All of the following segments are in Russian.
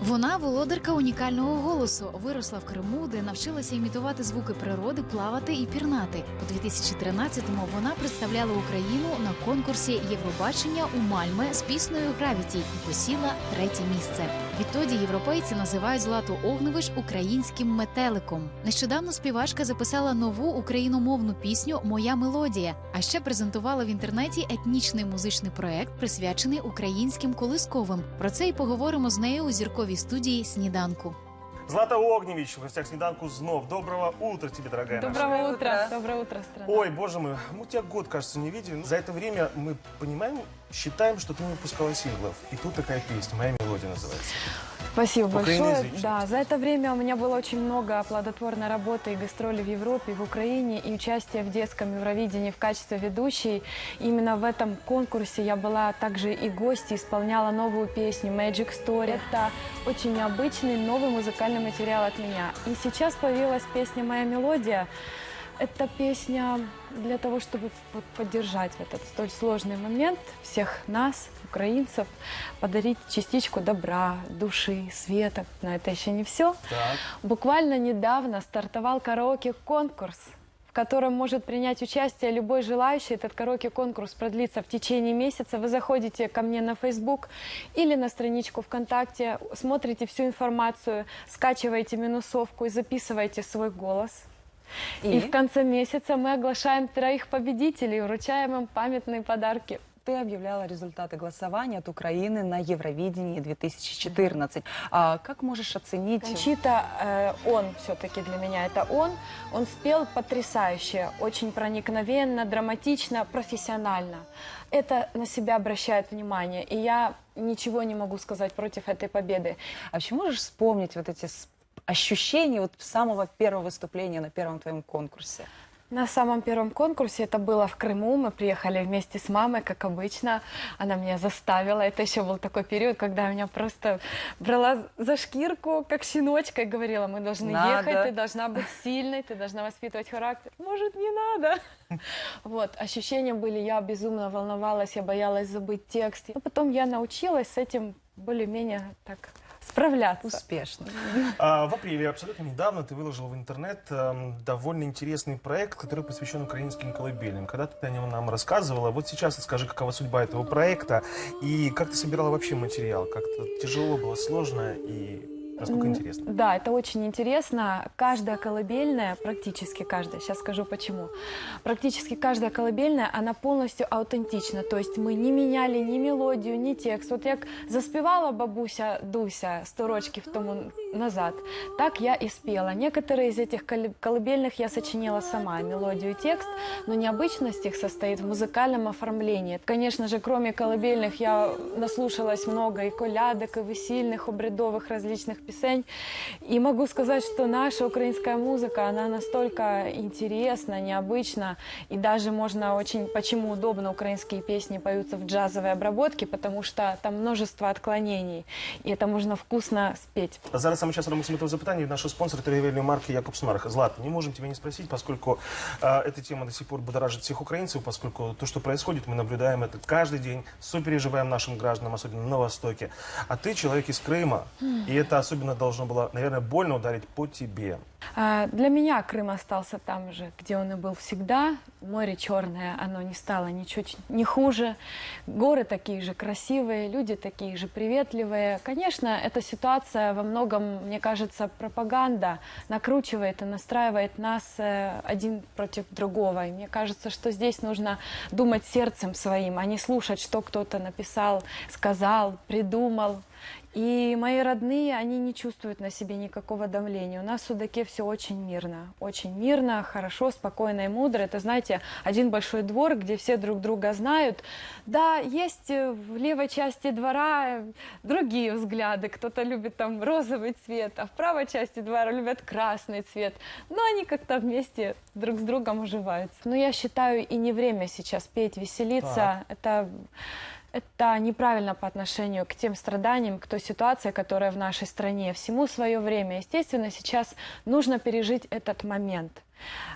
Вона володарка унікального голосу. Виросла в Криму, де навчилася імітувати звуки природи, плавати і пірнати. У 2013-му вона представляла Україну на конкурсі Євробачення у Мальме з піснею Гравіті і посіла третє місце. Відтоді європейці називають Злату Огневиш українським метеликом. Нещодавно співачка записала нову україномовну пісню Моя мелодія. А ще презентувала в інтернеті етнічний музичний проект, присвячений українським колисковим. Про це й поговоримо з нею у зірковій студії сніданку. Злата Огневич в гостях сніданку знов. Доброго утра тебе, дорогая наша. Доброго утра. утра. Доброе утро, страна. Ой, боже мой, мы тебя год, кажется, не видели. За это время мы понимаем, считаем, что ты не выпускала синглов. И тут такая песня, «Моя мелодия» называется. Спасибо большое. Да, за это время у меня было очень много плодотворной работы и гастроли в Европе, в Украине, и участие в детском Евровидении в качестве ведущей. Именно в этом конкурсе я была также и гостьей, исполняла новую песню Magic Story. Это очень необычный новый музыкальный материал от меня. И сейчас появилась песня «Моя мелодия». Это песня для того, чтобы вот поддержать в этот столь сложный момент всех нас, украинцев, подарить частичку добра, души, света. Но это еще не все. Так. Буквально недавно стартовал караоке-конкурс, в котором может принять участие любой желающий. Этот караоке-конкурс продлится в течение месяца. Вы заходите ко мне на Facebook или на страничку ВКонтакте, смотрите всю информацию, скачиваете минусовку и записываете свой голос. И, в конце месяца мы оглашаем троих победителей, вручаем им памятные подарки. Ты объявляла результаты голосования от Украины на Евровидении 2014. А как можешь оценить? Кончита, э, он все-таки для меня это он. Он спел потрясающе, очень проникновенно, драматично, профессионально. Это на себя обращает внимание, и я ничего не могу сказать против этой победы. А вообще можешь вспомнить вот эти ощущения вот самого первого выступления на первом твоем конкурсе? На самом первом конкурсе это было в Крыму. Мы приехали вместе с мамой, как обычно. Она меня заставила. Это еще был такой период, когда меня просто брала за шкирку, как щеночка, и говорила, мы должны Надо. ехать, ты должна быть сильной, ты должна воспитывать характер. Может, не надо? Вот, ощущения были, я безумно волновалась, я боялась забыть текст. Но потом я научилась с этим более-менее так справляться. Успешно. А, в апреле, абсолютно недавно, ты выложил в интернет эм, довольно интересный проект, который посвящен украинским колыбельным. Когда ты о нем нам рассказывала, вот сейчас расскажи, какова судьба этого проекта и как ты собирала вообще материал. Как-то тяжело было, сложно и насколько интересно. Да, это очень интересно. Каждая колыбельная, практически каждая, сейчас скажу почему, практически каждая колыбельная, она полностью аутентична. То есть мы не меняли ни мелодию, ни текст. Вот як заспевала бабуся Дуся сто рочків тому назад, так я и спела. Некоторые из этих колы- колыбельных я сочинила сама, мелодию и текст, но необычность их состоит в музыкальном оформлении. Конечно же, кроме колыбельных я наслушалась много и колядок, и весельных, обрядовых различных песень. И могу сказать, что наша украинская музыка, она настолько интересна, необычна, и даже можно очень, почему удобно украинские песни поются в джазовой обработке, потому что там множество отклонений, и это можно вкусно спеть. А саме час робимо метод запитання. Наші спонсори торгівельної марки Якобсмарк. Злата, не можем тебя не спросить, поскольку э, эта тема до сих пор будоражит всех украинцев, поскольку то, что происходит, мы наблюдаем это каждый день, сопереживаем нашим гражданам, особенно на Востоке. А ты человек из Крыма, и это особенно должно было, наверное, больно ударить по тебе. А, Для меня Крым остался там же, где он и был всегда. Море черное, оно не стало ничуть не хуже. Горы такие же красивые, люди такие же приветливые. Конечно, эта ситуация во многом, мне кажется, пропаганда накручивает и настраивает нас э, один против другого. И мне кажется, что здесь нужно думать сердцем своим, а не слушать, что кто-то написал, сказал, придумал. И мои родные, они не чувствуют на себе никакого давления. У нас в Судаке все очень мирно. Очень мирно, хорошо, спокойно и мудро. Это, знаете, один большой двор, где все друг друга знают. Да, есть э, в левой части двора другие взгляды. Кто-то любит там розовый цвет, а в правой части двора любят красный цвет. Но они как-то вместе друг с другом уживаются. Но я считаю, и не время сейчас петь, веселиться. Это это неправильно по отношению к тем страданиям, к той ситуации, которая в нашей стране. Всему свое время. Естественно, сейчас нужно пережить этот момент.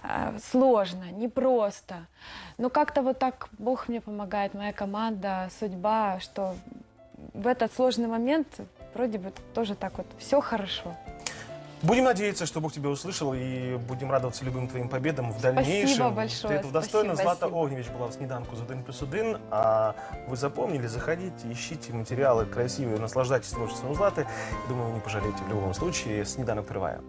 Э, Сложно, непросто. Но как-то вот так Бог мне помогает, моя команда, судьба, что в этот сложный момент вроде бы тоже так вот все хорошо. Будем надеяться, что Бог тебя услышал, и будем радоваться любым твоим победам в дальнейшем. большое, Ты этого достойна. спасибо, Злата спасибо. Огневич была в «Сніданку з 1 плюс 1». А вы запомнили, заходите, ищите материалы красивые, наслаждайтесь творчеством Златы. Думаю, вы не пожалеете в любом случае. «Сніданок» триває.